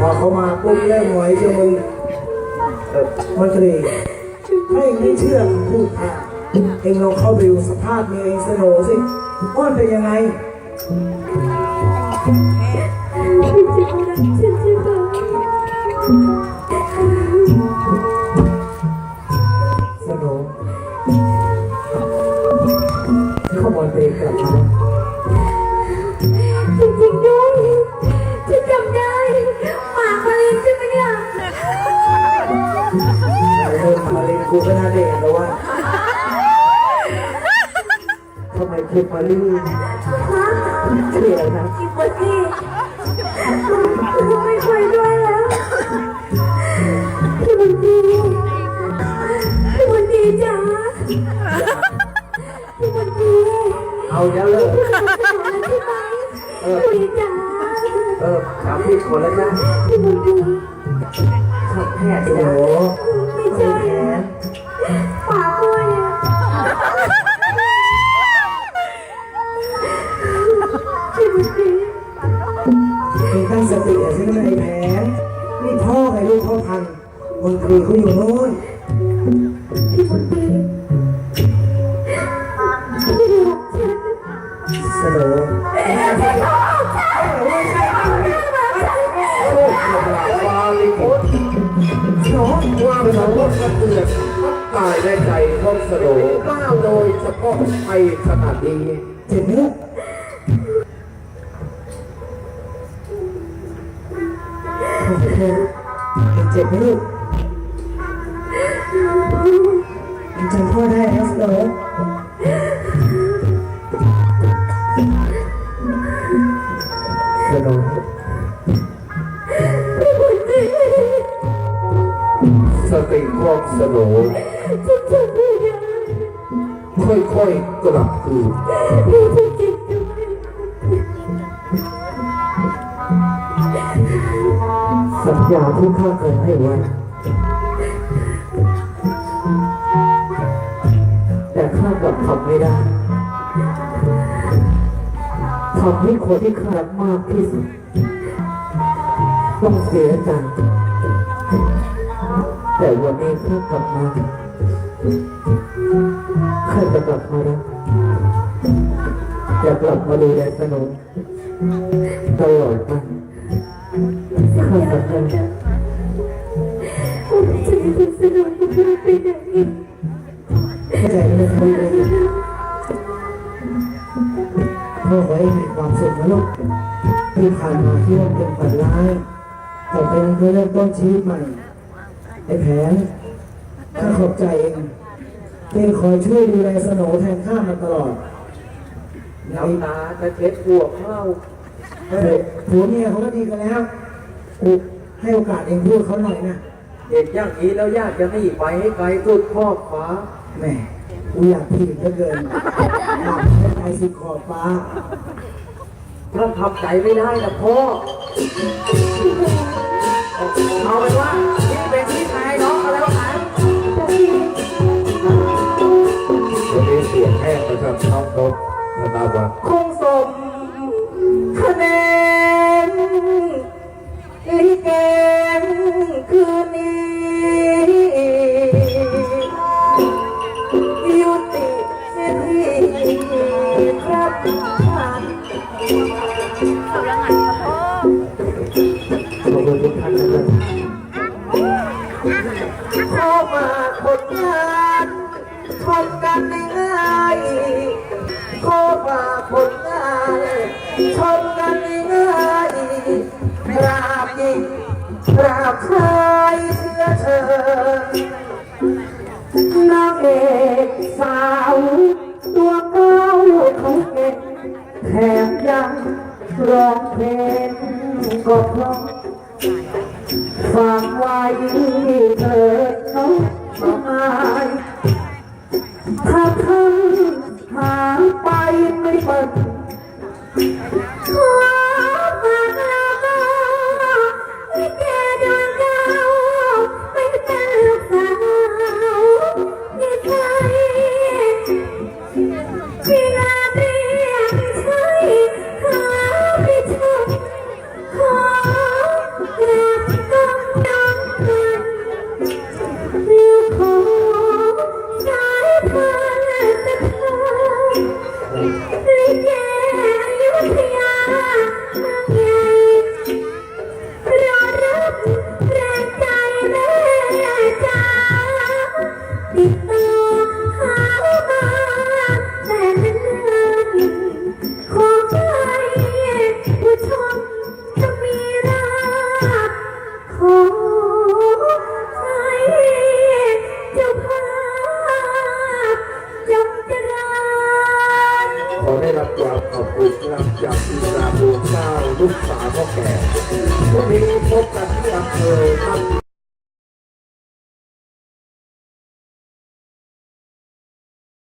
พอเขามาปุ๊บได้หวยเชียวมึงเออมันก็เลยถ้าเองไม่เชื่อพูดอะเองลองเข้าไปดูสภาพเมียเองสโนสิว่ามันเป็นยังไงสโนเขาบอลไปกลับมา เดินมาเล่นกูก็น่าเด็กแล้วว่าทำไมคิดมาลื่นฮะเชื่อนะอีกวันนี้ไม่คุยด้วยแล้วพี่บุญดีพี่บุญดีจ๋าพี่บุญดีเอาแล้วเลยพี่บุญดีใช่ไหมพี่บุญดีจ๋าเออถามพี่คนแล้วนะพี่บุญดี ขับแพทย์โอ้โหไม่ใช่ปากกล้วยอะพี่บุญดีเองตั้งสติอะใช่ไหมไอ้แผนนี่พ่อไงลูกพ่อพันมนตรีเขาอยู่โน่น ขนาดนี้เจ็บไหมลูกโอเคเจ็บไหมลูกยังจำพ่อได้นะสโนสโนสติของสโดฉันจะไม่ได้ ค่อยๆกลับคืนสัญญาที่ข้าเคยให้ไว้ แต่ข้ากลับทำไม่ได้ทำให้คนที่ข้ารักมากที่สุด ต้องเสียใจแต่วันนี้ข้ากลับมา ข้าจะกลับมาแล้วจะกลับมาดูแลสนุนตลอดไปข้าสัญญาผมจะไม่ทิ้งสนุนที่พี่ไปไหนเข้าใจไหมครับพ่อไว้มีความสุขนะลูกที่ผ่านมาที่ว่าเป็นฝันร้ายต่อไปนี้เริ่มต้นชีวิตใหม่ไอ้แผน ข้าขอบใจเองที่คอยช่วยดูแลสโนแทนข้ามาตลอดในน้ำตาจะเช็ดหัวเข้าเฮ้ยผัวเมียเขาก็ดีกันแล้วกูให้โอกาสเองพูดเขาหน่อยนะเด็กอย่างนี้แล้วญาติจะหนีไปให้ไกลสุดขอบฟ้าแหม่กูอยากถีบเหลือเกินอยากให้ไปสุดขอบฟ้าถ้าทำใจไม่ได้นะพ่อ ครบน้องนกธนาวัฒน์คงสมคะแนนลิเกนคืนนี้ยุติเสียทีครับขอบคุณทุกท่านนะครับขอมาคนงานทำกันง่ายๆ ขอฝากผลงานชมกันง่ายๆกราบยิงกราบชายเชื้อเชิญนางเอกสาวตัวเก้าเขาเก่งแถมยังร้องเพลง ลูกสาวพ่อแก่